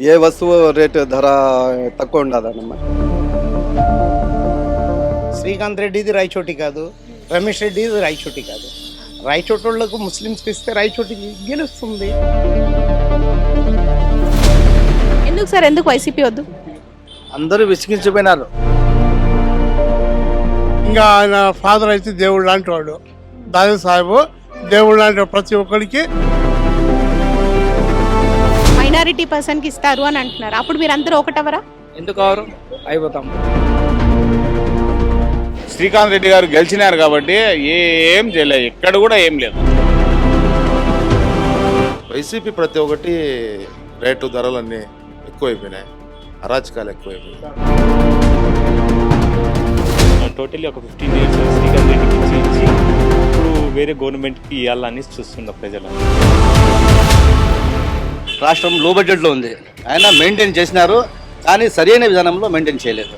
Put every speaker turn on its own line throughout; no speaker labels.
ఏ వస్తువు రేటు ధర తక్కువ ఉండదన్నమాట
శ్రీకాంత్ రెడ్డిది రాయచోటి కాదు రమేష్ రెడ్డిది రాయచోటి కాదు. రాయచోటి వాళ్ళకు ముస్లిమ్స్కి ఇస్తే రాయచోటి గెలుస్తుంది.
ఎందుకు సార్? ఎందుకు వైసీపీ వద్దు?
అందరూ విసిగించిపోయినారు.
ఇంకా ఆయన ఫాదర్ అయితే దేవుడు లాంటి వాడు. దాదా సాహెబు దేవుడు లాంటి వాడు. ప్రతి ఒక్కరికి
మైనారిటీ పర్సన్కి ఇస్తారు అని అంటున్నారు. అప్పుడు మీరు అందరూ ఒకటవరా?
ఎందుకు అవరు? అయిపోతాం.
శ్రీకాంత్ రెడ్డి గారు గెలిచినారు కాబట్టి ఏం చేయలేదు. ఎక్కడ కూడా ఏం లేదు.
వైసీపీ ప్రతి ఒక్కటి రేటు ధరలన్నీ ఎక్కువైపోయినాయి. అరాచకాలు ఎక్కువైపోయినాయి.
టోటలీ ఒక ఫిఫ్టీన్ ఇయర్స్ శ్రీకాంత్ రెడ్డికి ఇప్పుడు వేరే గవర్నమెంట్కి ఇవ్వాలని చూస్తున్న ప్రజలు.
రాష్ట్రం లో బడ్జెట్లో ఉంది. ఆయన మెయింటైన్ చేసినారు కానీ సరైన విధానంలో మెయింటైన్ చేయలేదు.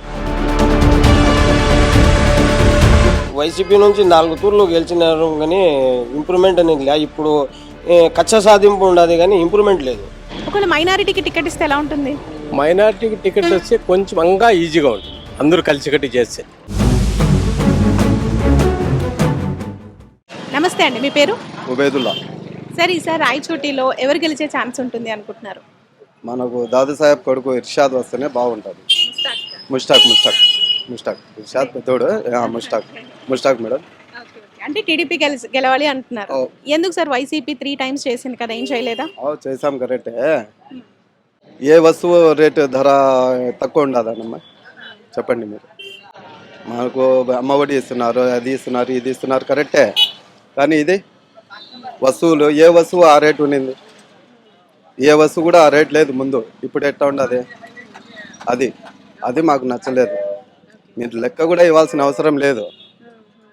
వైసీపీ నుంచి నాలుగు తూర్లు గెలిచినారు కానీ ఇంప్రూవ్మెంట్ అనేది లే. ఇప్పుడు ఏ, కక్ష సాధింపు ఉండదు కానీ ఇంప్రూవ్మెంట్ లేదు.
ఒకవేళ మైనారిటీకి టికెట్ ఇస్తే ఎలా ఉంటుంది?
మైనార్టీకి టికెట్ వచ్చి కొంచెం అంగా ఈజీగా ఉంటుంది. అందరూ కలిసికట్టి చేస్తే.
నమస్తే అండి మీ పేరు?
ఉబేదుల్లా.
సార్ ఈసారి రాయచోటిలో ఎవరు గెలిచే ఛాన్స్ ఉంటుంది అనుకుంటున్నారు?
మనకు దాదాసాహెబ్ కొడుకు ఇర్షాద్ వస్తేనే బాగుంటుంది. ముష్టాక్ ముష్టాక్ ముష్టాక్ ఇర్షాద్ పెద్దోడు. ముష్టాక్ ముష్టాక్ మేడం.
అంటే టీడీపీ గెలవాలి అంటున్నారు. ఎందుకు సార్ వైసీపీ త్రీ టైమ్స్ చేసింది కదా ఏం చేయలేదా?
చేసాం కరెక్టే. ఏ వస్తువు రేటు ధర తక్కువ ఉండదన్నమ్మా చెప్పండి మీరు. మనకు అమ్మఒడి ఇస్తున్నారు అది ఇస్తున్నారు ఇది ఇస్తున్నారు కరెక్టే. కానీ ఇది వస్తువులు ఏ వస్తువు ఆ రేటు ఉన్నింది? ఏ వస్తువు కూడా ఆ రేట్ లేదు ముందు. ఇప్పుడు ఎట్లా ఉండదు అది. అది మాకు నచ్చలేదు. మీరు లెక్క కూడా ఇవ్వాల్సిన అవసరం లేదు.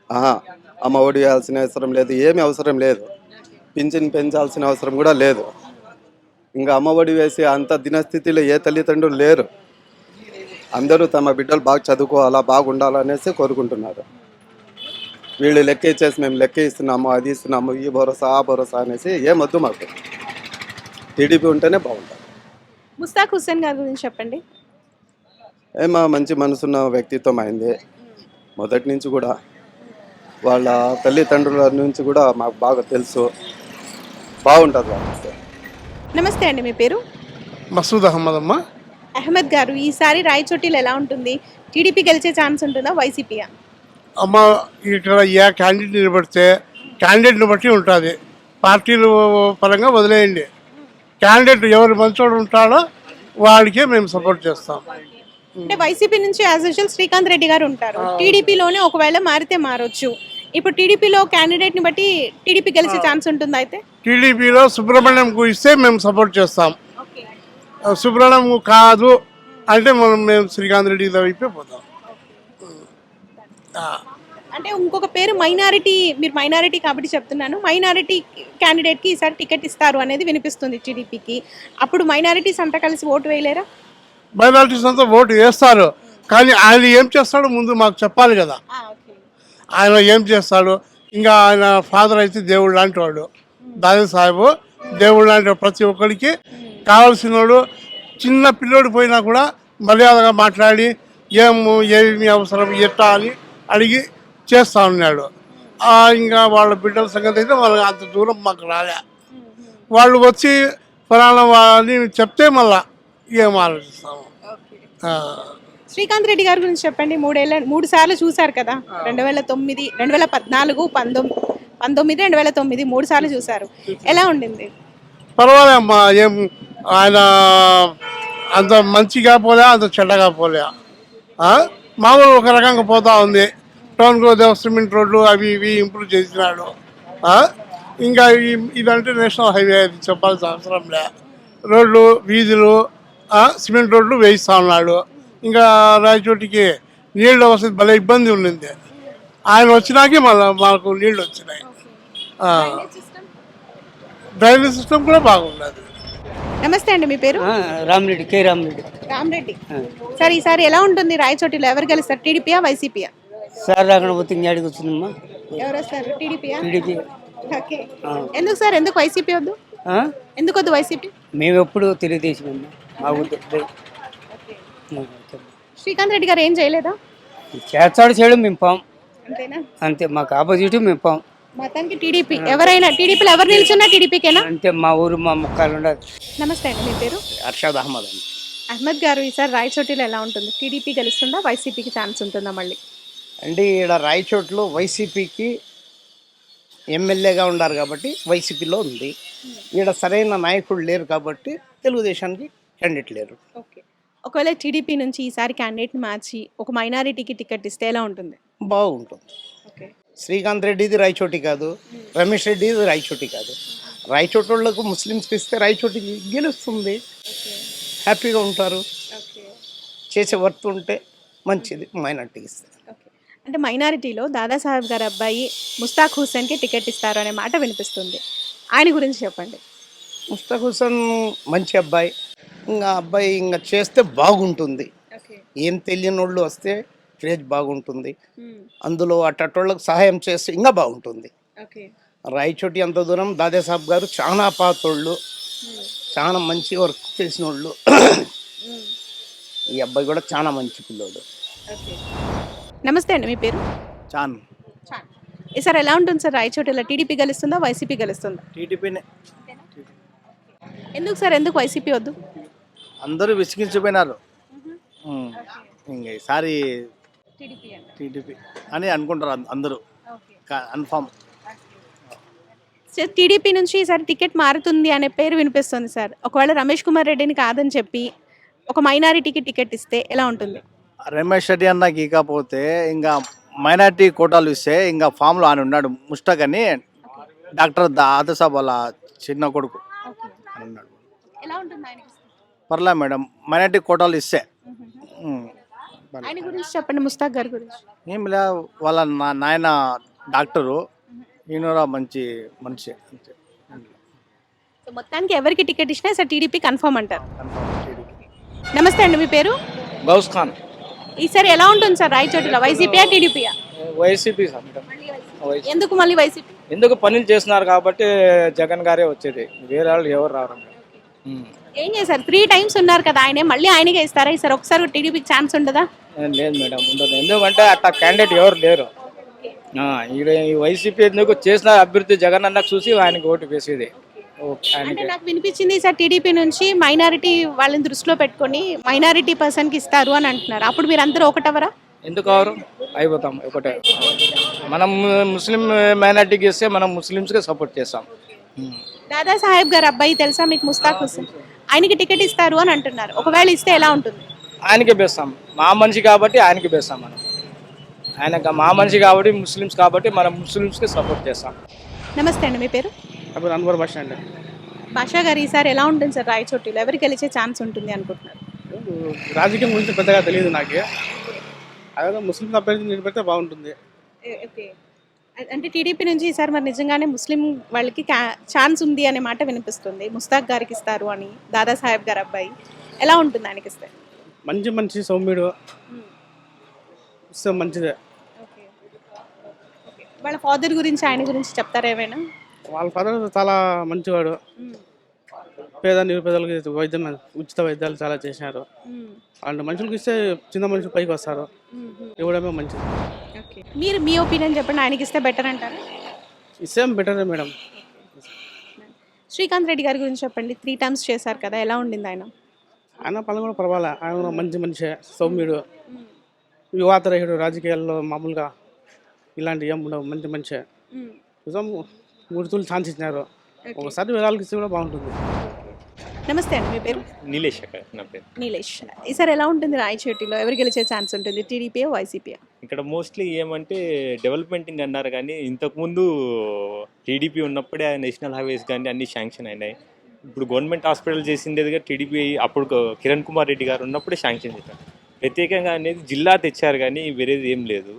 ఆహా అమ్మ ఒడి ఇవ్వాల్సిన అవసరం లేదు. ఏమి అవసరం లేదు. పింఛన్ పెంచాల్సిన అవసరం కూడా లేదు. ఇంకా అమ్మ ఒడి వేసి అంత దినస్థితిలో ఏ తల్లిదండ్రులు లేరు. అందరూ తమ బిడ్డలు బాగా చదువుకోవాలా బాగుండాలనేసి కోరుకుంటున్నారు. వీళ్ళు లెక్క ఇచ్చేసి మేము లెక్క ఇస్తున్నాము అది ఇస్తున్నాము ఈ భరోసా ఆ భరోసా అనేసి ఏమొద్దు మాకు. టీడీపీ ఉంటేనే బాగుంటుంది.
ముస్తాక్ హుస్సేన్ గారి గురించి చెప్పండి.
ఏమో మంచి మనసున్న వ్యక్తిత్వం అయింది మొదటి నుంచి కూడా వాళ్ళ తల్లిదండ్రుల నుంచి కూడా మాకు బాగా తెలుసు. బాగుంటుంది వాళ్ళకి
నమస్తే అండి మీ పేరు?
మసూద్ అహ్మద్ అమ్మ.
అహ్మద్ గారు ఈసారి రాయచోటిలో ఎలా ఉంటుంది? టీడీపీ గెలిచే ఛాన్స్ ఉంటుందా? వైసీపీయా?
అమ్మ ఇక్కడ ఏ క్యాండిడేట్ నిలబడితే క్యాండిడేట్ని బట్టి ఉంటుంది. పార్టీలు పరంగా వదిలేయండి. క్యాండిడేట్ ఎవరు మంచోడు ఉంటాడో వాడికే మేము సపోర్ట్ చేస్తాం.
అంటే వైసీపీ నుంచి యాజ్ యూజువల్ శ్రీకాంత్ రెడ్డి గారు ఉంటారు. టీడీపీలోనే ఒకవేళ మారితే మారొచ్చు. ఇప్పుడు టీడీపీలో క్యాండిడేట్ని బట్టి టీడీపీ గెలిచే ఛాన్స్ ఉంటుందా అయితే?
టీడీపీలో సుబ్రహ్మణ్యంకు ఇస్తే మేము సపోర్ట్ చేస్తాం. సుబ్రహ్మణ్యం కాదు అంటే మనం మేము శ్రీకాంత్ రెడ్డి వైపే పోతాం.
అంటే ఇంకొక పేరు మైనారిటీ మీరు మైనారిటీ కాబట్టి చెప్తున్నాను. మైనారిటీ క్యాండిడేట్కి ఈసారి టికెట్ ఇస్తారు అనేది వినిపిస్తుంది టీడీపీకి. అప్పుడు మైనారిటీస్ అంతా కలిసి ఓటు వేయలేరా?
మైనారిటీస్ అంతా ఓటు వేస్తారు. కానీ ఆయన ఏం చేస్తాడో ముందు మాకు చెప్పాలి కదా. ఆయన ఏం చేస్తాడు? ఇంకా ఆయన ఫాదర్ అయితే దేవుడు లాంటి వాడు. దాదా సాహెబు దేవుడు లాంటి వాడు. ప్రతి ఒక్కరికి కావాల్సిన వాడు చిన్న పిల్లోడు పోయినా కూడా మర్యాదగా మాట్లాడి ఏము ఏమి అవసరం ఎట్టా అని అడిగి చేస్తా ఉన్నాడు. ఇంకా వాళ్ళ బిడ్డల సంగతి అయితే వాళ్ళకి అంత దూరం మాకు రాలే. వాళ్ళు వచ్చి ఫలానా అని చెప్తే మళ్ళా ఏం ఆలోచిస్తాము.
శ్రీకాంత్ రెడ్డి గారి గురించి చెప్పండి. మూడేళ్ళ మూడు సార్లు చూసారు కదా. రెండు వేల తొమ్మిది రెండు వేల పద్నాలుగు పంతొమ్మిది పంతొమ్మిది రెండు వేల తొమ్మిది మూడు సార్లు చూసారు ఎలా ఉండింది?
పర్వాలేమ్మా ఏం ఆయన అంత మంచిగా పోలే అంత చెడ్డగా పోలే? మామూలు ఒక రకంగా పోతా ఉంది. టౌన్ గోదావ సిమెంట్ రోడ్లు అవి ఇవి ఇంప్రూవ్ చేసినాడు? ఇంకా ఈ- ఇదంటే నేషనల్ హైవే అది చెప్పాల్సిన అవసరం లే. రోడ్లు వీధులు? సిమెంట్ రోడ్లు వేయిస్తా ఉన్నాడు. ఇంకా రాయచోటికి నీళ్ళ వసతి భలే ఇబ్బంది ఉండింది. ఆయన వచ్చినాకే మళ్ళీ మాకు నీళ్ళు వచ్చినాయి. ఆ. డ్రైనేజ్ సిస్టమ్ కూడా బాగున్నది
నమస్తే అండి మీ పేరు?
రామరెడ్డి కే రామరెడ్డి.
రామరెడ్డి. సార్ ఈసారి ఎలా ఉంటుంది రాయచోటిలో? ఎవరు గెలుస్తారు? టీడీపీయా వైసీపీయా?
సార్ రాకుండా పోతే ఇంకేడికి వచ్చిందమ్మా.
ఎవరు వస్తారు టీడీపీయా
టీడీపీ.
ఓకే. ఎందుకు సార్? ఎందుకు వైసీపీ వద్దు? ఎందుకు వద్దు వైసీపీ?
మేము ఎప్పుడు తెలుగుదేశం అమ్మా.
మా ఊరు
శ్రీకాంత్ రెడ్డి గారు ఏం చేయలేదా?
చేస్తాడు చేయడం మేము పాం.
అంతేనా?
అంతే మాకు ఆపోజిట్ మేము పాం.
మొత్తానికి టీడీపీ. ఎవరైనా టీడీపీలో ఎవరు నిల్చున్నా టీడీపీకేనా?
అంతే మా ఊరు మా ముక్కలు ఉండదు.
నమస్తే అండి మీ పేరు?
అర్షద్ అహ్మద్ అండి.
అహ్మద్ గారు ఈసారి రాయచోటిలో ఎలా ఉంటుంది? టీడీపీ గెలుస్తుందా? వైసీపీకి ఛాన్స్ ఉంటుందా మళ్ళీ?
అంటే ఈడ రాయచోట్లో వైసీపీకి ఎమ్మెల్యేగా ఉన్నారు కాబట్టి వైసీపీలో ఉంది. ఈడ సరైన నాయకుడు లేరు కాబట్టి తెలుగుదేశానికి క్యాండిడేట్ లేరు.
ఓకే. ఒకవేళ టీడీపీ నుంచి ఈసారి క్యాండిడేట్ని మార్చి ఒక మైనారిటీకి టికెట్ ఇస్తే ఎలా ఉంటుంది?
బాగుంటుంది.
ఓకే.
శ్రీకాంత్ రెడ్డిది రాయచోటి కాదు రమేష్ రెడ్డిది రాయచోటి కాదు. రాయచోటి వాళ్ళకు ముస్లిమ్స్కి ఇస్తే రాయచోటి గెలుస్తుంది. హ్యాపీగా ఉంటారు. చేసే వర్త్ ఉంటే మంచిది మైనార్టీకి ఇస్తే.
అంటే మైనారిటీలో దాదాసాహెబ్ గారి అబ్బాయి ముస్తాక్ హుస్సేన్కి టికెట్ ఇస్తారు అనే మాట వినిపిస్తుంది. ఆయన గురించి చెప్పండి.
ముస్తాక్ హుసేన్ మంచి అబ్బాయి. ఇంకా అబ్బాయి ఇంకా చేస్తే బాగుంటుంది. ఏం తెలియని వాళ్ళు వస్తే క్రేజ్ బాగుంటుంది. అందులో అట్టోళ్ళకి సహాయం చేస్తే ఇంకా బాగుంటుంది. రాయచోటి అంత దూరం దాదాసాబ్ గారు చాలా పాతోళ్ళు. చాలా మంచి వర్క్ చేసిన వాళ్ళు ఈ అబ్బాయి కూడా చాలా మంచి పిల్లోడు.
నమస్తే అండి మీ పేరు?
చాన్.
ఈసారి ఎలా ఉంటుంది సార్ రాయచోటిలో టీడీపీ గెలుస్తుందా వైసీపీ గెలుస్తుందా?
టీడీపీనే.
ఎందుకు సార్ ఎందుకు వైసీపీ వద్దు?
అందరూ విసిగించిపోయినారు. ఇంక ఈసారి
టీడీపీ
అని అనుకుంటారు అందరూ. కన్ఫామ్.
సార్ టీడీపీ నుంచి ఈసారి టికెట్ మారుతుంది అనే పేరు వినిపిస్తుంది సార్. ఒకవేళ రమేష్ కుమార్ రెడ్డిని కాదని చెప్పి ఒక మైనారిటీకి టికెట్ ఇస్తే ఎలా ఉంటుంది?
రమేష్ రెడ్డి అన్నకి ఇకపోతే ఇంకా మైనార్టీ కోటాలు ఇస్తే ఇంకా ఫామ్లో ఆయన ఉన్నాడు. ముస్టాక్ అని డాక్టర్ దాదసాబ్ వాళ్ళ చిన్న కొడుకు అని ఉన్నాడు. పర్లే మేడం మైనార్టీ కోటాలు ఇస్తే. ఉమ్.
ఆయన గురించి చెప్పండి ముస్తాక్ గారి గురించి.
ఏం లే వాళ్ళ నా నాయన డాక్టరు. ఈయన మంచి మనిషి అంతే.
సో మొత్తానికి ఎవరికి టికెట్ ఇచ్చినా సార్ టీడీపీ కన్ఫర్మ్ అంటారు. నమస్తే అండి మీ పేరు?
గౌస్ ఖాన్.
ఈసారి ఎలా ఉంటుంది సార్ రాయచోటిలో? వైసీపీయా టీడీపీయా
వైసీపీ సార్.
ఎందుకు మళ్ళీ వైసీపీ?
ఎందుకు పనులు చేస్తున్నారు కాబట్టి జగన్ గారే వచ్చేది. వేరే వాళ్ళు ఎవరు రారు.
ఏం చేశారు? త్రీ టైమ్స్ ఉన్నారు కదా ఆయనే మళ్ళీ ఆయనకే ఇస్తారా? ఈసారి ఒకసారి టీడీపీకి ఛాన్స్ ఉండదా?
లేదు మేడం ఉండదు. ఎందుకంటే అట్లా క్యాండిడేట్ ఎవరు లేరు. ఈ వైసీపీ ఎందుకు చేసిన అభివృద్ధి జగన్ అన్నకు చూసి ఆయనకి ఓటు వేసేది.
అంటే నాకు వినిపించింది సార్ టీడీపీ నుంచి మైనారిటీ వాళ్ళని దృష్టిలో పెట్టుకొని మైనారిటీ పర్సన్కి ఇస్తారు అని అంటున్నారు. అప్పుడు మీరు అందరూ ఒకటవరా?
ఎందుకు అవరు? అయిపోతాం ఒకటే. మనం ముస్లిం మైనార్టీకి ఇస్తే మనం ముస్లిమ్స్కి సపోర్ట్ చేస్తాం.
దాదా సాహెబ్ గారు అబ్బాయి తెలుసా మీకు ముస్తాక్ హుస్సేన్? ఆయనకి టికెట్ ఇస్తారు అని అంటున్నారు. ఒకవేళ ఇస్తే ఎలా ఉంటుంది?
ఆయనకే బేస్తాం. మా మనిషి కాబట్టి ఆయనకి బేస్తాం మనం. ఆయన మా మనిషి కాబట్టి ముస్లిమ్స్ కాబట్టి మనం ముస్లిమ్స్కి సపోర్ట్ చేస్తాం.
నమస్తే అండి మీ పేరు?
అప్పుడు అన్వర్ బస్ స్టాండ్
భాషా గారు ఈసారి ఎలా ఉంటుంది సార్ రాయచోటిలో? ఎవరికి గెలిచే ఛాన్స్ ఉంటుంది అనుకుంటున్నారు?
రాజకీయం గురించి పెద్దగా తెలియదు నాకు. అదే ముస్లిం అభ్యర్థి నిలబెడితే బాగుంటుంది.
ఓకే. అంటే టీడీపీ నుంచి ఈసారి మరి నిజంగానే ముస్లిం వాళ్ళకి ఛాన్స్ ఉంది అనే మాట వినిపిస్తుంది. ముస్తాక్ గారికి ఇస్తారు అని దాదా సాహెబ్ గారు అబ్బాయి. ఎలా ఉంటుంది ఆయనకి ఇస్తే?
మంచి మంచి సౌమ్యుడు. మంచిదే.
వాళ్ళ ఫాదర్ గురించి ఆయన గురించి చెప్తారా ఏమైనా?
వాళ్ళ ఫాదర్ చాలా మంచివాడు. పేద నిరుపేదలకు వైద్యం ఉచిత వైద్యాలు చాలా చేశారు. అలాంటి మనుషులకు ఇస్తే చిన్న మనుషులు పైకి వస్తారు. ఇవ్వడమే మంచిది.
మీరు మీ ఒపీనియన్ చెప్పండి ఆయనకి ఇస్తే బెటర్ అంటారా?
ఇస్తే బెటరే మేడం.
శ్రీకాంత్ రెడ్డి గారి గురించి చెప్పండి త్రీ టైమ్స్ చేశారు కదా ఎలా ఉండింది ఆయన?
ఆయన పనులు కూడా పర్వాలే. ఆయన మంచి మనిషి సౌమ్యుడు. యువాతరహిడు రాజకీయాల్లో మామూలుగా ఇలాంటి ఏం ఉండవు మంచి మనిషి. నిజం మూడు తూలు ఛాన్స్ ఇచ్చినారు. ఒకసారి వివరాలకు ఇస్తే కూడా బాగుంటుంది.
నమస్తే అండి మీ పేరు?
నీలేష్ అక్క నా పేరు.
నీలేష్. ఈసారి ఎలా ఉంటుంది రాయచోటిలో? ఎవరు గెలిచే ఛాన్స్ ఉంటుంది? టీడీపీయా వైసీపీయా?
ఇక్కడ మోస్ట్లీ ఏమంటే డెవలప్మెంటింగ్ అన్నారు కానీ ఇంతకుముందు టీడీపీ ఉన్నప్పుడే నేషనల్ హైవేస్ కానీ అన్ని శాంక్షన్ అయినాయి. ఇప్పుడు గవర్నమెంట్ హాస్పిటల్ చేసిండేదిగా టీడీపీ అప్పుడు కిరణ్ కుమార్ రెడ్డి గారు ఉన్నప్పుడే శాంక్షన్ చేశారు. ప్రత్యేకంగా అనేది జిల్లా తెచ్చారు కానీ వేరేది ఏం లేదు.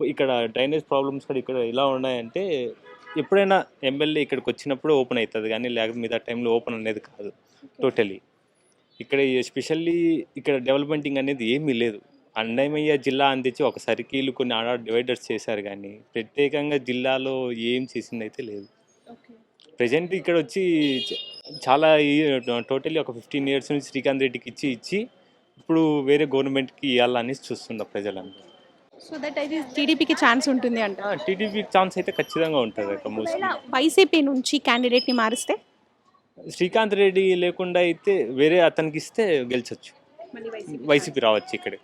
ఇక్కడ డ్రైనేజ్ ప్రాబ్లమ్స్ కూడా ఇక్కడ ఎలా ఉన్నాయంటే ఎప్పుడైనా ఎమ్మెల్యే ఇక్కడికి వచ్చినప్పుడు ఓపెన్ అవుతుంది కానీ లేకపోతే మిగతా టైంలో ఓపెన్ అనేది కాదు. టోటలీ ఇక్కడ ఎస్పెషల్లీ ఇక్కడ డెవలప్మెంటింగ్ అనేది ఏమీ లేదు. అన్నమయ్య జిల్లా అందించి ఒక సర్కిల్ కొన్ని ఆడ డివైడర్స్ చేశారు కానీ ప్రత్యేకంగా జిల్లాలో ఏం చేసింది అయితే లేదు. ప్రజెంట్ ఇక్కడ వచ్చి చాలా టోటల్లీ ఒక ఫిఫ్టీన్ ఇయర్స్ నుంచి శ్రీకాంత్ రెడ్డికి ఇచ్చి ఇచ్చి ఇప్పుడు వేరే గవర్నమెంట్కి ఇవ్వాలని చూస్తున్నారు ప్రజలందరూ.
సో దట్ అయితే టీడీపీకి ఛాన్స్ ఉంటుంది అంట.
టీడీపీ ఛాన్స్ అయితే ఖచ్చితంగా ఉంటుంది అక్క మోస్ట్లీ
వైసీపీ నుంచి క్యాండిడేట్ని మారిస్తే?
శ్రీకాంత్ రెడ్డి లేకుండా అయితే వేరే అతనికి ఇస్తే గెలిచొచ్చు.
వైసీపీ
రావచ్చు ఇక్కడ.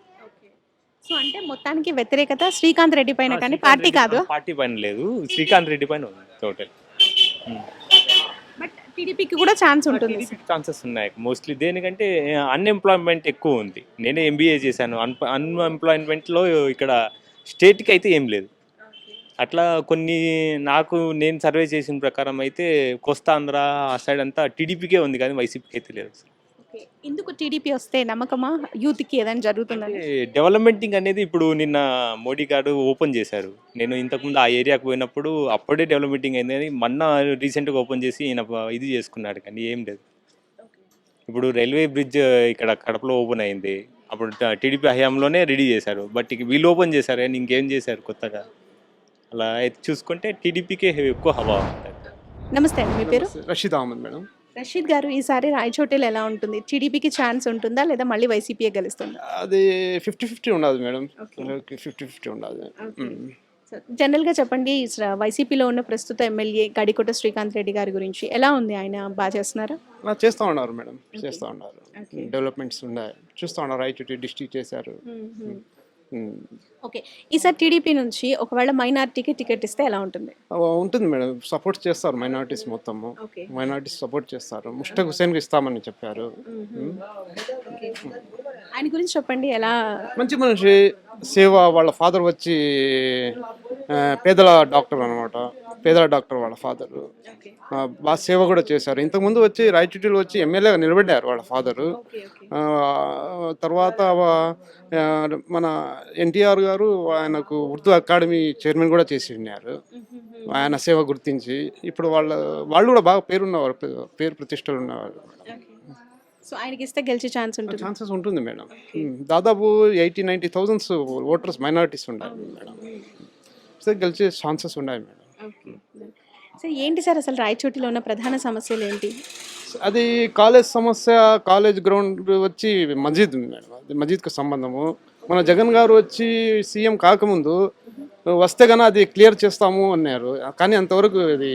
సో అంటే మొత్తానికి వ్యతిరేకత శ్రీకాంత్ రెడ్డి పైన కానీ పార్టీ కాదు.
పార్టీ పైన లేదు. శ్రీకాంత్ రెడ్డి పైన ఉంది టోటల్
టీడీపీకి కూడా ఛాన్స్ ఉంటుంది.
ఛాన్సెస్ ఉన్నాయి. మోస్ట్లీ దేనికంటే అన్ఎంప్లాయ్మెంట్ ఎక్కువ ఉంది. నేనే ఎంబీఏ చేశాను. అన్ అన్ఎంప్లాయ్మెంట్లో ఇక్కడ స్టేట్కి అయితే ఏం లేదు. అట్లా కొన్ని నాకు నేను సర్వే చేసిన ప్రకారం అయితే కోస్తాంధ్ర ఆ సైడ్ అంతా టీడీపీకే ఉంది కానీ వైసీపీకి అయితే లేదు.
ఓకే. ఎందుకు టీడీపీ వస్తే నమ్మకమా? యూత్కి ఏదైనా జరుగుతుందని?
డెవలప్మెంటింగ్ అనేది ఇప్పుడు నిన్న మోడీ గారు ఓపెన్ చేశారు. నేను ఇంతకుముందు ఆ ఏరియాకు పోయినప్పుడు అప్పుడే డెవలప్మెంటింగ్ అయింది కానీ మొన్న రీసెంట్గా ఓపెన్ చేసి ఈయన ఇది చేసుకున్నాడు కానీ ఏం లేదు. ఇప్పుడు రైల్వే బ్రిడ్జ్ ఇక్కడ కడపలో ఓపెన్ అయింది. అప్పుడు టీడీపీ హయాంలోనే రెడీ చేశారు. బట్ ఇక వీళ్ళు ఓపెన్ చేశారు కానీ ఇంకేం చేశారు కొత్తగా? అలా అయితే చూసుకుంటే టీడీపీకే ఎక్కువ హవా ఉంటుంది.
నమస్తే అండి మీ పేరు?
రషీద్ అహ్మద్ మేడం.
రషీద్ గారు ఈసారి రాయచోటిలో ఎలా ఉంటుంది? టీడీపీకి ఛాన్స్ ఉంటుందా? లేదా మళ్ళీ వైసీపీఏ గెలుస్తుందా?
అది ఫిఫ్టీ ఫిఫ్టీ ఉండదు మేడం. ఫిఫ్టీ ఫిఫ్టీ ఉండదు
జనరల్గా చెప్పండి వైసీపీలో ఉన్న ప్రస్తుత ఎమ్మెల్యే గడికోట శ్రీకాంత్ రెడ్డి గారి గురించి ఎలా ఉంది? ఆయన బాగా చేస్తున్నారా?
చేస్తూ ఉన్నారు మేడం. చేస్తూ ఉన్నారు. డెవలప్మెంట్స్ ఉన్నాయి. చూస్తూ ఉన్నారు. రైట్ డిస్ట్రిక్ట్ చేశారు.
ఓకే. ఈసారి టీడీపీ నుంచి ఒకవేళ మైనార్టీకి టికెట్ ఇస్తే ఎలా ఉంటుంది?
ఉంటుంది మేడం. సపోర్ట్ చేస్తారు మైనారిటీస్ మొత్తము మైనారిటీస్ సపోర్ట్ చేస్తారు. ముష్టక్ హుసేన్కి ఇస్తామని చెప్పారు.
ఆయన గురించి చెప్పండి ఎలా
మంచి మనిషి సేవ వాళ్ళ ఫాదర్ వచ్చి పేదల డాక్టర్ అనమాట పేదల డాక్టర్ వాళ్ళ ఫాదర్. బాగా సేవ కూడా చేశారు. ఇంతకుముందు వచ్చి రాయచూటిలో వచ్చి ఎమ్మెల్యేగా నిలబడ్డారు వాళ్ళ ఫాదరు. తర్వాత మన ఎన్టీఆర్ గారు ఆయనకు ఉర్దూ అకాడమీ చైర్మన్ కూడా చేసి ఉన్నారు ఆయన సేవ గుర్తించి ఇప్పుడు వాళ్ళ వాళ్ళు కూడా బాగా పేరున్నవారు పేరు ప్రతిష్టలు ఉన్నవారు.
సో ఆయనకి ఇస్తే గెలిచే ఛాన్స్ ఉంటుంది.
ఛాన్సెస్ ఉంటుంది మేడం. దాదాపు eighty ninety thousands voters minorities ఉన్నాయి మేడం. సో గెలిచే ఛాన్సెస్ ఉన్నాయి మేడం.
సో ఏంటి సార్ అసలు రాయచోటిలో ఉన్న ప్రధాన సమస్యలు ఏంటి?
అది కాలేజ్ సమస్య కాలేజ్ గ్రౌండ్ వచ్చి మస్జిద్ ఉంది మేడం అది మస్జిద్కి సంబంధము. మన జగన్ గారు వచ్చి సీఎం కాకముందు వస్తే కన్నా అది క్లియర్ చేస్తాము అన్నారు. కానీ అంతవరకు అది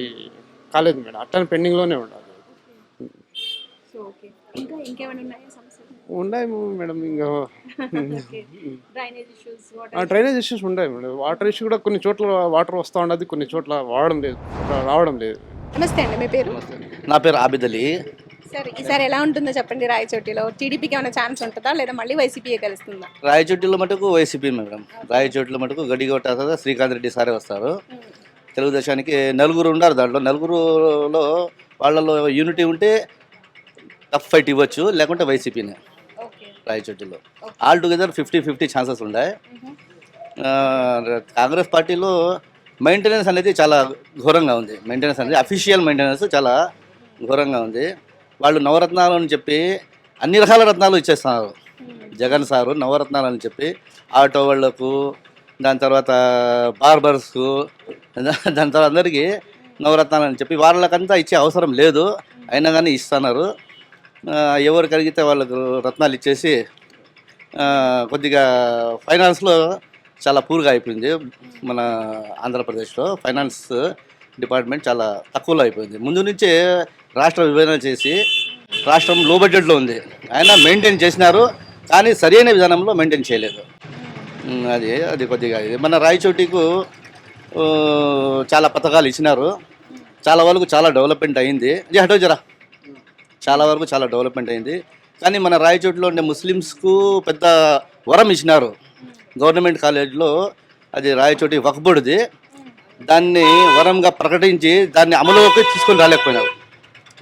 కాలేదు మేడం. అట్టని పెండింగ్లోనే ఉండాలి.
సో ఓకే ఇంకా ఇంకేమైనా ఉన్నాయా?
ఉన్నాయి మేడం ఇంకా.
డ్రైనేజ్ ఇష్యూస్
డ్రైనేజ్ ఇష్యూస్ ఉన్నాయి మేడం వాటర్ ఇష్యూ కూడా కొన్ని చోట్ల వాటర్ వస్తూ ఉండదు కొన్ని చోట్ల వాడడం లేదు రావడం లేదు.
నమస్తే అండి మీ పేరు?
నా పేరు ఆబిద్ అలీ
సార్ ఈసారి ఎలా ఉంటుందో చెప్పండి రాయచోటిలో. టీడీపీకి ఏమైనా ఛాన్స్ ఉంటుందా లేదా మళ్ళీ వైసీపీఏ గెలుస్తుందా?
రాయచోటిలో మటుకు వైసీపీ మేడం రాయచోటిలో మటుకు గడిగొట్ట శ్రీకాంత్ రెడ్డి సారే వస్తారు. తెలుగుదేశానికి నలుగురు ఉన్నారు దాంట్లో. నలుగురులో వాళ్ళలో యూనిటీ ఉంటే టఫ్ ఫైట్ ఇవ్వచ్చు లేకుంటే వైసీపీనే.
Okay.
రాయచోటిలో all together fifty fifty chances ఉన్నాయి కాంగ్రెస్ పార్టీలో మెయింటెనెన్స్ అనేది చాలా ఘోరంగా ఉంది. మెయింటెనెన్స్ అనేది అఫీషియల్ మెయింటెనెన్స్ చాలా ఘోరంగా ఉంది. వాళ్ళు నవరత్నాలు అని చెప్పి అన్ని రకాల రత్నాలు ఇచ్చేస్తున్నారు. జగన్ సారు నవరత్నాలు అని చెప్పి ఆటో వాళ్ళకు దాని తర్వాత బార్బర్స్కు దాని తర్వాత అందరికీ నవరత్నాలు అని చెప్పి వాళ్ళకంతా ఇచ్చే అవసరం లేదు. అయినా కానీ ఇస్తున్నారు. ఎవరు కలిగితే వాళ్ళకు రత్నాలు ఇచ్చేసి కొద్దిగా ఫైనాన్స్లో చాలా పూర్గా అయిపోయింది. మన ఆంధ్రప్రదేశ్లో ఫైనాన్స్ డిపార్ట్మెంట్ చాలా తక్కువలో అయిపోయింది. ముందు నుంచే రాష్ట్ర విభజన చేసి రాష్ట్రం లో బడ్జెట్లో ఉంది. ఆయన మెయింటైన్ చేసినారు కానీ సరైన విధానంలో మెయింటైన్ చేయలేదు. అది అది కొద్దిగా ఇది. మన రాయచోటికు చాలా పథకాలు ఇచ్చినారు. చాలా వరకు చాలా డెవలప్మెంట్ అయింది. జీ హటో జరా చాలా వరకు చాలా డెవలప్మెంట్ అయింది. కానీ మన రాయచోటిలో ఉండే ముస్లిమ్స్కు పెద్ద వరం ఇచ్చినారు. గవర్నమెంట్ కాలేజ్లో అది రాయచోటి వక్బుడిది. దాన్ని వరంగా ప్రకటించి దాన్ని అమలులోకి తీసుకొని రాలేకపోయినారు.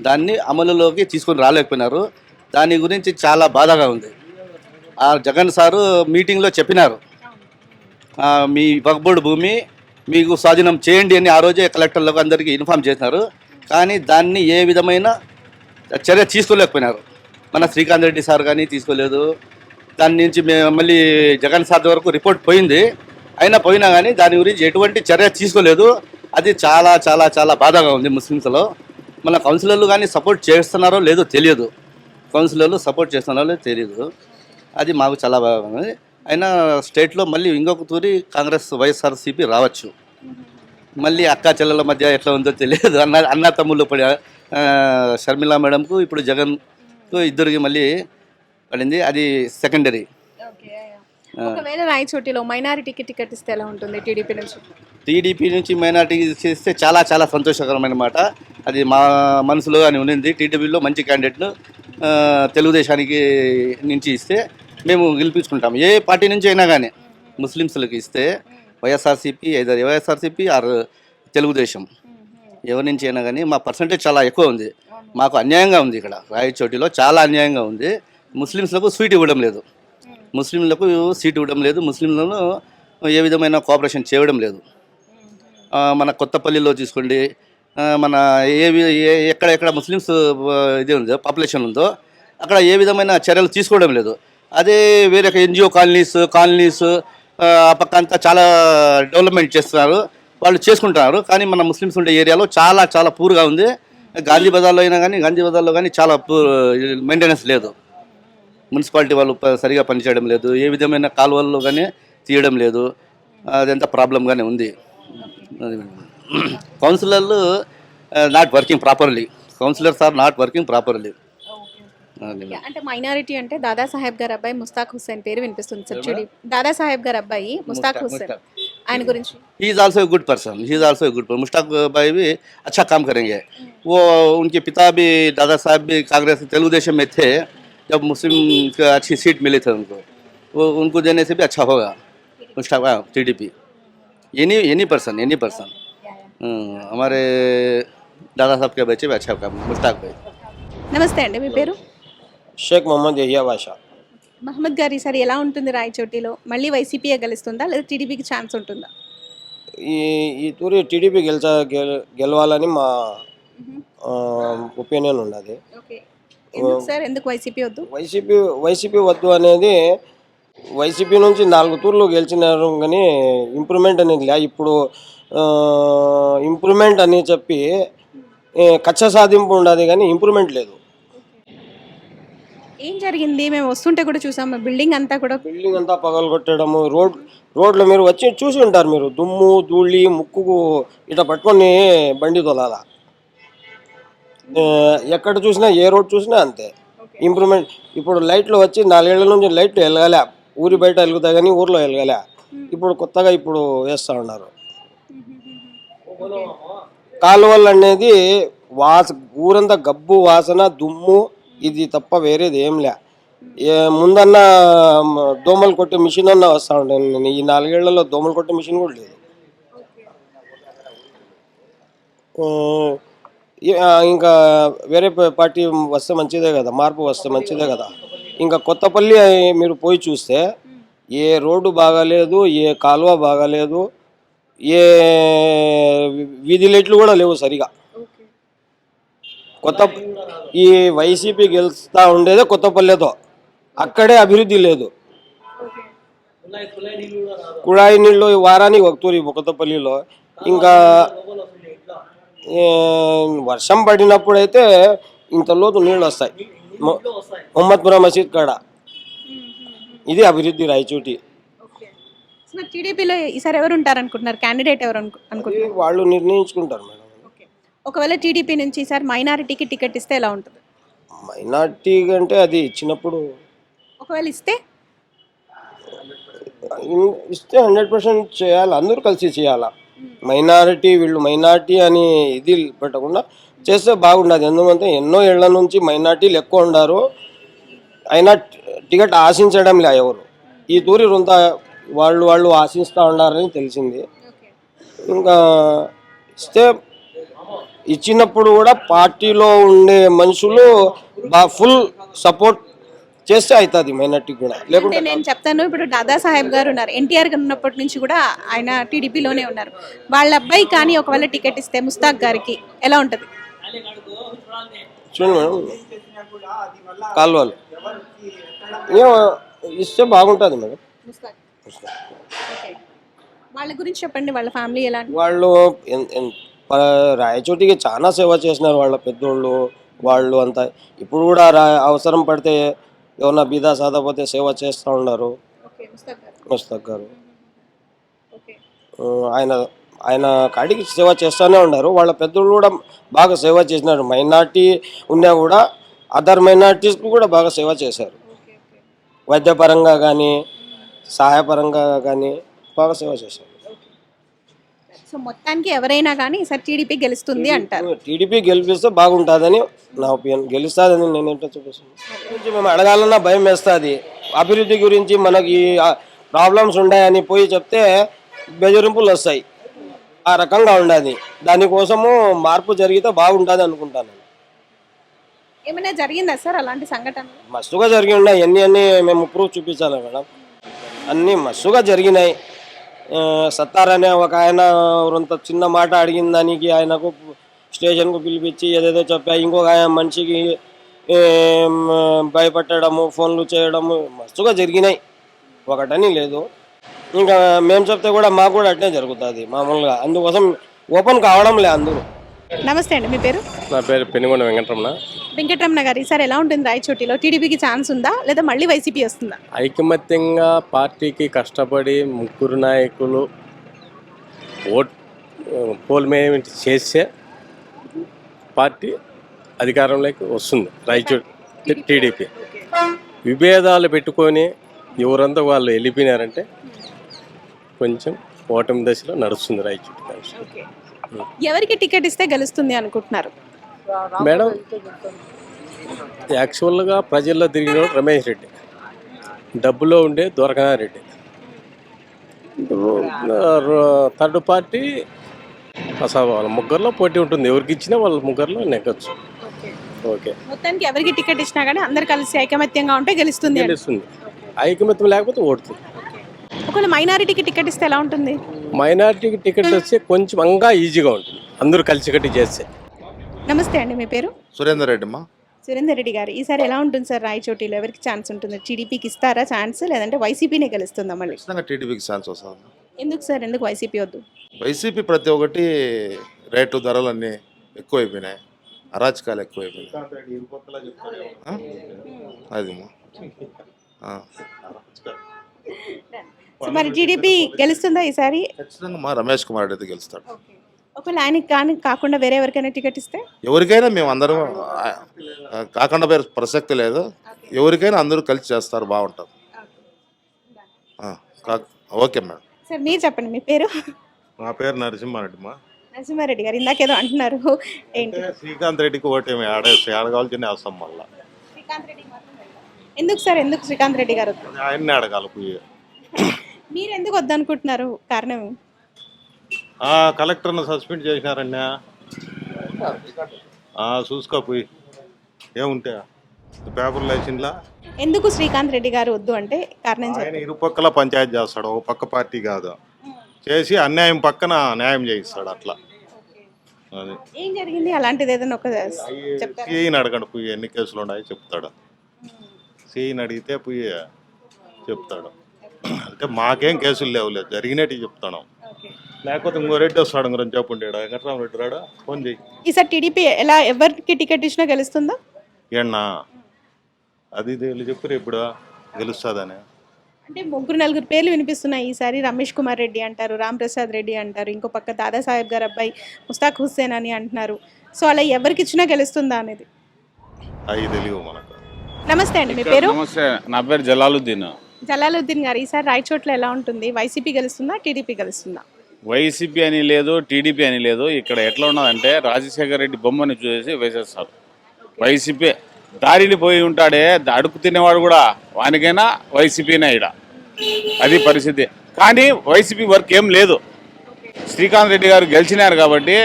దాన్ని అమలులోకి తీసుకొని రాలేకపోయినారు. దాని గురించి చాలా బాధగా ఉంది. ఆ జగన్ సారు మీటింగ్లో చెప్పినారు. మీ వక్బోర్డు భూమి మీకు స్వాధీనం చేయండి అని ఆ రోజే కలెక్టర్లకు అందరికీ ఇన్ఫామ్ చేసినారు. కానీ దాన్ని ఏ విధమైన చర్య తీసుకోలేకపోయినారు. మన శ్రీకాంత్ రెడ్డి సార్ కానీ తీసుకోలేదు. దాని నుంచి మళ్ళీ జగన్ సార్ వరకు రిపోర్ట్ పోయింది. అయినా పోయినా కానీ దాని గురించి ఎటువంటి చర్య తీసుకోలేదు. అది చాలా చాలా చాలా బాధగా ఉంది ముస్లిమ్స్లో మన కౌన్సిలర్లు కానీ సపోర్ట్ చేస్తున్నారో లేదో తెలియదు. కౌన్సిలర్లు సపోర్ట్ చేస్తున్నారో తెలియదు. అది మాకు చాలా బాగా ఉంది. అయినా స్టేట్లో మళ్ళీ ఇంకొక తూరి కాంగ్రెస్ వైఎస్ఆర్సీపీ రావచ్చు. మళ్ళీ అక్క చెల్లెల మధ్య ఎట్లా ఉందో తెలియదు. అన్న అన్న తమ్ముళ్ళు పడి షర్మిల మేడంకు ఇప్పుడు జగన్కు ఇద్దరికి మళ్ళీ పడింది. అది సెకండరీ
ఒకవేళ రాయచోటిలో మైనారిటీకి టికెట్ ఇస్తే ఎలా ఉంటుంది టీడీపీ నుంచి?
టీడీపీ నుంచి మైనార్టీ చేస్తే చాలా చాలా సంతోషకరమైన మాట. అది మా మనసులో అని ఉండింది టీడీపీలో మంచి క్యాండిడేట్ను తెలుగుదేశానికి నుంచి ఇస్తే మేము గెలిపించుకుంటాం. ఏ పార్టీ నుంచి అయినా కానీ ముస్లిమ్స్లకు ఇస్తే YSRCP either YSRCP or Telugu Desam. ఎవరి నుంచి అయినా కానీ మా పర్సంటేజ్ చాలా ఎక్కువ ఉంది. మాకు అన్యాయంగా ఉంది ఇక్కడ. రాయచోటిలో చాలా అన్యాయంగా ఉంది. ముస్లిమ్స్లకు సీట్ ఇవ్వడం లేదు. ముస్లింలకు సీట్ ఇవ్వడం లేదు. ముస్లింలను ఏ విధమైన కోఆపరేషన్ చేయడం లేదు. మన కొత్తపల్లిలో తీసుకోండి మన ఏ ఏ ఎక్కడ ఎక్కడ ముస్లిమ్స్ ఇది ఉందో పాపులేషన్ ఉందో అక్కడ ఏ విధమైన చర్యలు తీసుకోవడం లేదు. అదే వేరే ఎన్జిఓ కాలనీస్ కాలనీస్ ఆ పక్క అంతా చాలా డెవలప్మెంట్ చేస్తున్నారు. వాళ్ళు చేసుకుంటున్నారు. కానీ మన ముస్లిమ్స్ ఉండే ఏరియాలో చాలా చాలా పూర్గా ఉంది. గాంధీ బజార్లో అయినా కానీ గాంధీ బజార్లో కానీ చాలా మెయింటెనెన్స్ లేదు. మున్సిపాలిటీ వాళ్ళు సరిగా పనిచేయడం లేదు. ఏ విధమైన కాలువల్లో కానీ తీయడం లేదు. అదంతా ప్రాబ్లంగానే ఉంది. కౌన్సిలర్లు not working properly. Councillors are not working properly.
అంటే మైనారిటీ అంటే దాదా సాహెబ్ గారు అబ్బాయి ముస్తాక్ హుస్సేన్ పేరు వినిపిస్తుంది. సార్ టీడీ దాదా సాహెబ్ గారు అబ్బాయి Mushtaq Hussain. ఆయన గురించి
he is also a good person he is also a good person Mushtaq भाई भी अच्छा काम करेंगे वो उनके पिता भी दादा साहब भी कांग्रेस तेलुगुदेशम में थे जब मुस्लिम को अच्छी सीट मिली थी उनको वो उनको देने से भी अच्छा होगा Mushtaq T D P any any person any person हमारे दादा साहब के बच्चे भी अच्छा काम मुश्ताक भाई
నమస్తే అండి మీ పేరు
షేక్ మొహమ్మద్ యహియా బాషా
మహమ్మద్ గారు ఈసారి ఎలా ఉంటుంది రాయచోటిలో? మళ్ళీ వైసీపీఏ గెలుస్తుందా? లేదా టీడీపీకి ఛాన్స్ ఉంటుందా?
ఈ ఈ తూరి టీడీపీ గెలిచ గెల గెలవాలని మా ఒపీనియన్ ఉన్నది
సార్? ఎందుకు వైసీపీ వద్దు?
వైసీపీ వైసీపీ వద్దు అనేది వైసీపీ నుంచి నాలుగు తూర్లు గెలిచినారు కానీ ఇంప్రూవ్మెంట్ అనేది లే. ఇప్పుడు ఇంప్రూవ్మెంట్ అని చెప్పి కక్ష సాధింపు ఉండదు కానీ ఇంప్రూవ్మెంట్ లేదు.
ఏం జరిగింది? మేము వస్తుంటే కూడా చూసాం. బిల్డింగ్ అంతా కూడా
బిల్డింగ్ అంతా పగలగొట్టడము రోడ్ రోడ్లు మీరు వచ్చి చూసి ఉంటారు మీరు. దుమ్ము ధూళి ముక్కుకు ఇట్లా పట్టుకొని బండి తొలాల. ఎక్కడ చూసినా ఏ రోడ్ చూసినా అంతే. ఇంప్రూవ్మెంట్ ఇప్పుడు లైట్లు వచ్చి నాలుగేళ్ళ నుంచి లైట్లు వెలగలే. ఊరి బయట వెలుగుతాయి కానీ ఊర్లో వెలగలే. ఇప్పుడు కొత్తగా ఇప్పుడు వేస్తూ ఉన్నారు. కాలువలు అనేది వాస ఊరంతా గబ్బు వాసన దుమ్ము ఇది తప్ప వేరేది ఏం లే. ఏ ముందన్న దోమలు కొట్టే మిషన్ అన్న వస్తూ ఉంటాను నేను ఈ నాలుగేళ్ళలో దోమలు కొట్టే మిషన్ కూడా లేదు. ఇంకా వేరే పార్టీ వస్తే మంచిదే కదా. మార్పు వస్తే మంచిదే కదా. ఇంకా కొత్తపల్లి మీరు పోయి చూస్తే ఏ రోడ్డు బాగాలేదు ఏ కాలువ బాగాలేదు ఏ వీధి లైట్లు కూడా లేవు సరిగా. కొత్త ఈ వైసీపీ గెలుస్తా ఉండేదే కొత్తపల్లెతో. అక్కడే అభివృద్ధి లేదు. కుళాయి నీళ్ళు వారానికి ఒక తూరి కొత్తపల్లిలో. ఇంకా వర్షం పడినప్పుడైతే ఇంత లోతు నీళ్ళు వస్తాయి. మొహమ్మద్పురం మసీద్ కాడ. ఇది అభివృద్ధి రాయచోటి.
టీడీపీలో ఈసారి ఎవరు ఉంటారు అనుకుంటున్నారు క్యాండిడేట్ ఎవరు అనుకు- అనుకుంటున్నారు
వాళ్ళు నిర్ణయించుకుంటారు మేడం.
ఒకవేళ టీడీపీ నుంచి ఈసారి మైనారిటీకి టికెట్ ఇస్తే ఎలా ఉంటుంది?
మైనార్టీ అంటే అది ఇచ్చినప్పుడు
ఒకవేళ ఇస్తే?
ఇస్తే హండ్రెడ్ పర్సెంట్ చేయాలి అందరూ కలిసి చేయాలా. మైనారిటీ వీళ్ళు మైనారిటీ అని ఇది పెట్టకుండా చేస్తే బాగుండదు. ఎందుకంటే ఎన్నో ఏళ్ళ నుంచి మైనారిటీలు ఎక్కువ ఉన్నారు. అయినా టికెట్ ఆశించడం లే ఎవరు. ఈ తూరి రొంత వాళ్ళు వాళ్ళు ఆశిస్తూ ఉన్నారని తెలిసింది. ఇంకా ఇస్తే ఇచ్చినప్పుడు కూడా పార్టీలో ఉండే మనుషులు ఫుల్ సపోర్ట్ చేస్తే అవుతుంది మైనార్టీ కూడా. లేకుంటే
నేను చెప్తాను ఇప్పుడు దాదా సాహెబ్ గారు ఉన్నారు. ఎన్టీఆర్ గారు ఉన్నప్పటి నుంచి కూడా ఆయన టీడీపీలోనే ఉన్నారు. వాళ్ళ అబ్బాయి కానీ ఒకవేళ టికెట్ ఇస్తే ముస్తాక్ గారికి ఎలా ఉంటుంది?
చూడండి మేడం కాలువలు. ఇస్తే బాగుంటుంది మేడం.
వాళ్ళ గురించి చెప్పండి వాళ్ళ ఫ్యామిలీ ఎలా
వాళ్ళు రాయచోటికి చాలా సేవ చేసినారు వాళ్ళ పెద్దోళ్ళు వాళ్ళు అంతా. ఇప్పుడు కూడా రా అవసరం పడితే ఏమన్నా బీదా సాదపోతే సేవ చేస్తూ ఉన్నారు.
ముస్తాక్ గారు.
ఆయన ఆయన కాడికి సేవ చేస్తూనే ఉన్నారు. వాళ్ళ పెద్దోళ్ళు కూడా బాగా సేవ చేసినారు. మైనార్టీ ఉన్నా కూడా అదర్ మైనార్టీస్కి కూడా బాగా సేవ చేశారు. వైద్యపరంగా కానీ సహాయపరంగా కానీ బాగా సేవ చేశారు.
సో మొత్తానికి ఎవరైనా కానీ ఈసారి టీడీపీ గెలుస్తుంది అంటారు.
టీడీపీ గెలిపిస్తే బాగుంటుందని నా ఒపీనియన్ గెలుస్తుందని నేను ఏంటో చూపిస్తున్నాను మేము అడగాలన్నా భయం వేస్తుంది. అభివృద్ధి గురించి మనకి ప్రాబ్లమ్స్ ఉన్నాయని పోయి చెప్తే బెదిరింపులు వస్తాయి. ఆ రకంగా ఉండదు. దానికోసము మార్పు జరిగితే బాగుంటుంది అనుకుంటాను.
ఏమైనా జరిగిందా సార్ అలాంటి సంఘటనలు?
మస్తుగా జరిగి ఉన్నాయి. ఎన్ని అన్ని మేము ప్రూఫ్ చూపించాలి మేడం. అన్నీ మస్తుగా జరిగినాయి. సత్తార్ అనే ఒక ఆయన కొంత చిన్న మాట అడిగిన దానికి ఆయనకు స్టేషన్కు పిలిపించి ఏదేదో చెప్పా. ఇంకొక ఆయన మనిషికి భయపెట్టడము ఫోన్లు చేయడము మస్తుగా జరిగినాయి. ఒకటని లేదు. ఇంకా మేము చెప్తే కూడా మాకు కూడా అట్నే జరుగుతుంది మామూలుగా. అందుకోసం ఓపెన్ కావడం లే అందరూ.
నమస్తే అండి మీ పేరు?
నా పేరు పెనుగొండ వెంకటరమణ.
వెంకటరమణ గారు ఈసారి ఎలా ఉంటుంది రాయచోటిలో? టీడీపీకి ఛాన్స్ ఉందా? లేదా మళ్ళీ వైసీపీ వస్తుందా?
ఐకమత్యంగా పార్టీకి కష్టపడి ముగ్గురు నాయకులు ఓట్ పోల్ మేనేజ్మెంట్ చేస్తే పార్టీ అధికారంలోకి వస్తుంది రాయచోటి టీడీపీ. విభేదాలు పెట్టుకొని ఎవరంతా వాళ్ళు వెళ్ళిపోయినారంటే కొంచెం ఓటమి దశలో నడుస్తుంది రాయచోటి.
ఎవరికి టికెట్ ఇస్తే గెలుస్తుంది అనుకుంటున్నారు?
మేడం యాక్చువల్గా ప్రజల్లో తిరిగిన రమేష్ రెడ్డి. డబ్బులో ఉండే రెడ్డి. థర్డ్ పార్టీ అసలు వాళ్ళ ముగ్గురులో పోటీ ఉంటుంది. ఎవరికి ఇచ్చినా వాళ్ళ ముగ్గురులో నెగ్గచ్చు. ఓకే.
మొత్తానికి ఎవరికి టికెట్ ఇచ్చినా కానీ అందరు కలిసి ఐకమత్యంగా ఉంటే గెలుస్తుంది.
గెలుస్తుంది. ఐకమత్యం లేకపోతే ఓడుతుంది.
ఒకవేళ మైనారిటీకి టికెట్ ఇస్తే ఎలా ఉంటుంది?
మైనారిటీకి టికెట్ వస్తే కొంచెం అంగా ఈజీగా ఉంటుంది. అందరూ కలిసికట్టి చేస్తే.
నమస్తే అండి మీ పేరు?
సురేందర్ రెడ్డి అమ్మా.
సురేందర్ రెడ్డి గారు ఈసారి ఎలా ఉంటుంది సార్ రాయచోటిలో? ఎవరికి ఛాన్స్ ఉంటుంది? టీడీపీకి ఇస్తారా ఛాన్స్ లేదంటే వైసీపీనే గెలుస్తుందా మళ్ళీ?
ఖచ్చితంగా టీడీపీకి ఛాన్స్ వస్తుంది
ఎందుకు సార్? ఎందుకు వైసీపీ వద్దు?
వైసీపీ ప్రతి ఒక్కటి రేటు ధరలన్నీ ఎక్కువైపోయినాయి. అరాచకాలు ఎక్కువైపోయినాయి. ఆ? అది.
సో మరి టీడీపీ గెలుస్తుందా ఈసారి?
ఖచ్చితంగా మా రమేష్ కుమార్ రెడ్డి అయితే గెలుస్తాడు
ఒకవేళ ఆయనకి కానీ కాకుండా వేరే ఎవరికైనా టికెట్ ఇస్తే?
ఎవరికైనా మేము అందరం కాకుండా పేరు ప్రసక్తి లేదు. ఎవరికైనా అందరూ కలిసి చేస్తారు ఆ, కా- ఓకే మేడం.
సార్ మీరు చెప్పండి మీ పేరు?
నా పేరు నరసింహారెడ్డి మా
నరసింహారెడ్డి గారు ఇందాకేదో అంటున్నారు. ఏంటి?
శ్రీకాంత్ రెడ్డికి ఓటేమి ఆడేసి మళ్ళా.
శ్రీకాంత్ రెడ్డి ఎందుకు సార్ ఎందుకు శ్రీకాంత్ రెడ్డి గారు? వద్దు?
ఆయన్ని అడగాలి పోయి.
మీరు ఎందుకు వద్దనుకుంటున్నారు కారణం?
ఆ కలెక్టర్ను సస్పెండ్ చేసినారన్నా. ఆ, చూసుకో పోయి. ఏముంటే పేపర్లు వేసిండ్లా
ఎందుకు శ్రీకాంత్ రెడ్డి గారు వద్దు అంటే కారణం
ఆయన
చెప్పండి
ఇరుపక్కల పంచాయతీ చేస్తాడు ఒక పక్క పార్టీ కాదు. చేసి అన్యాయం పక్కన న్యాయం చేయిస్తాడు అట్లా. అది.
ఏం జరిగింది? అలాంటిది ఏదైనా ఒక చెప్తారా?
సిఐని అడగండి పోయి ఎన్ని కేసులు ఉన్నాయి చెప్తాడు. సిఐని అడిగితే పోయి చెప్తాడు. అంటే మాకేం కేసులు లేవులేదు జరిగినట్టు చెప్తాను. లేకపోతే ఇంకో రెడ్డి వస్తాడు రెండు చెప్పండి వెంకటరామరెడ్డి రాడా? ఫోన్ చేయి
ఈసారి టీడీపీ ఎలా ఎవరికి టికెట్ ఇచ్చినా గెలుస్తుందా?
ఏమన్నా అది చెప్పారు ఇప్పుడు గెలుస్తుందని.
అంటే ముగ్గురు నలుగురు పేర్లు వినిపిస్తున్నాయి. ఈసారి రమేష్ కుమార్ రెడ్డి అంటారు రామ్ ప్రసాద్ రెడ్డి అంటారు ఇంకో పక్క దాదాసాహెబ్ గారు అబ్బాయి ముస్తాక్ హుస్సేన్ అని అంటున్నారు. సో అలా ఎవరికి ఇచ్చినా గెలుస్తుందా అనేది?
అవి తెలియవు మనకు.
నమస్తే అండి మీ పేరు?
నమస్తే నా పేరు జలాలుద్దీన్.
జలాలుద్దీన్ గారు ఈసారి రాయచోట్ల ఎలా ఉంటుంది? వైసీపీ గెలుస్తుందా టీడీపీ గెలుస్తుందా?
వైసీపీ అని లేదు టీడీపీ అని లేదు. ఇక్కడ ఎట్లా ఉన్నదంటే రాజశేఖర రెడ్డి బొమ్మని చూసేసి వేసేస్తారు. వైసీపీ దారిని పోయి ఉంటాడే అడుగు తినేవాడు కూడా వానికైనా వైసీపీనే ఇడ. అది పరిస్థితి. కానీ వైసీపీ వర్క్ ఏం లేదు. శ్రీకాంత్ రెడ్డి గారు గెలిచినారు కాబట్టి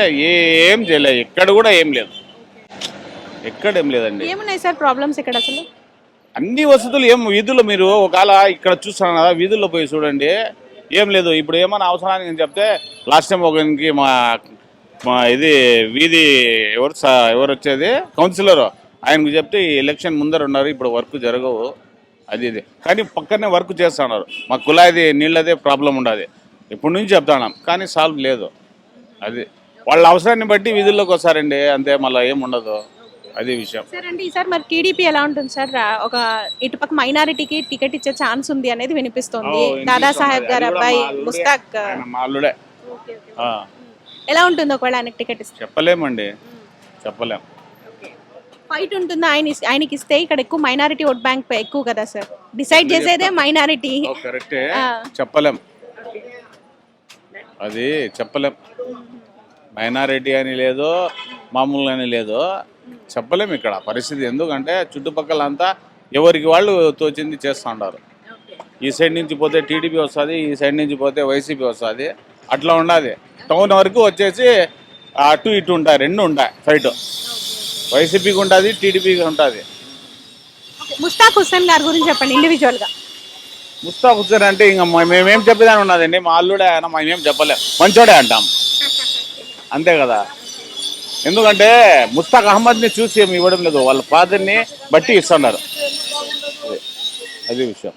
ఏం చేయలేదు. ఎక్కడ కూడా ఏం లేదు. ఎక్కడ ఏం లేదండి.
ఏమున్నాయి సార్ ప్రాబ్లమ్స్ ఇక్కడ అసలు?
అన్ని వసతులు ఏం వీధుల్లో మీరు ఒకవేళ ఇక్కడ చూస్తున్నాను కదా వీధుల్లో పోయి చూడండి. ఏం లేదు ఇప్పుడు ఏమైనా అవసరానికి అని చెప్తే లాస్ట్ టైం ఒకరికి మా మా ఇది వీధి ఎవరు స- ఎవరు వచ్చేది? కౌన్సిలర్ ఆయనకు చెప్తే ఈ ఎలక్షన్ ముందర ఉన్నారు ఇప్పుడు వర్క్ జరగవు. అది ఇది. కానీ పక్కనే వర్క్ చేస్తున్నారు. మా కులాది నీళ్ళదే ప్రాబ్లం ఉండదు. ఇప్పటి నుంచి చెప్తాను కానీ సాల్వ్ లేదు. అది. వాళ్ళ అవసరాన్ని బట్టి వీధుల్లోకి వస్తారండి అంతే మళ్ళీ ఏం ఉండదు. అది విషయం.
సార్ అంటే ఈసారి మరి టీడీపీ ఎలా ఉంటుంది సార్? ఒక ఇటుపక్క మైనారిటీకి టికెట్ ఇచ్చే ఛాన్స్ ఉంది అనేది వినిపిస్తుంది. దాదా సాహెబ్ గారు అబ్బాయి. ముస్తాక్.
ఆయన మా అల్లుడే. ఆ,
ఎలా ఉంటుంది ఒకవేళ ఆయనకి టికెట్ ఇస్తే?
చెప్పలేమండి. చెప్పలేం.
ఫైట్ ఉంటుందా? ఆయన ఆయనకి ఇస్తే ఇక్కడ ఎక్కువ మైనారిటీ ఓట్ బ్యాంక్ ఎక్కువ కదా సార్? డిసైడ్ చేసేదే మైనారిటీ.
కరెక్టే. చెప్పలేం. అది చెప్పలేం. మైనారిటీ అని లేదు మామూలుగా అని లేదు. చెప్పలేం ఇక్కడ. పరిస్థితి ఎందుకంటే చుట్టుపక్కల అంతా ఎవరికి వాళ్ళు తోచింది చేస్తూ ఉంటారు. ఈ సైడ్ నుంచి పోతే టీడీపీ వస్తుంది ఈ సైడ్ నుంచి పోతే వైసీపీ వస్తుంది. అట్లా ఉన్నది టౌన్ వరకు వచ్చేసి అటు ఇటు ఉంటాయి రెండు ఉంటాయి ఫైట్ వైసీపీకి ఉంటుంది టీడీపీకి ఉంటుంది
ముస్తాక్ హుస్సేన్ గారి గురించి చెప్పండి ఇండివిజువల్గా.
ముస్తాఫ్ హుస్సేన్ అంటే ఇంకా మేమేం చెప్పేదాని ఉన్నదండి? మా అల్లుడే ఆయన మేమేం చెప్పలేం. మంచోడే అంటాం. అంతే కదా? ఎందుకంటే ముస్తాక్ అహ్మద్ని చూసి ఏమి ఇవ్వడం లేదు. వాళ్ళ ఫాదర్ని బట్టి ఇస్తున్నారు. అది- విషయం.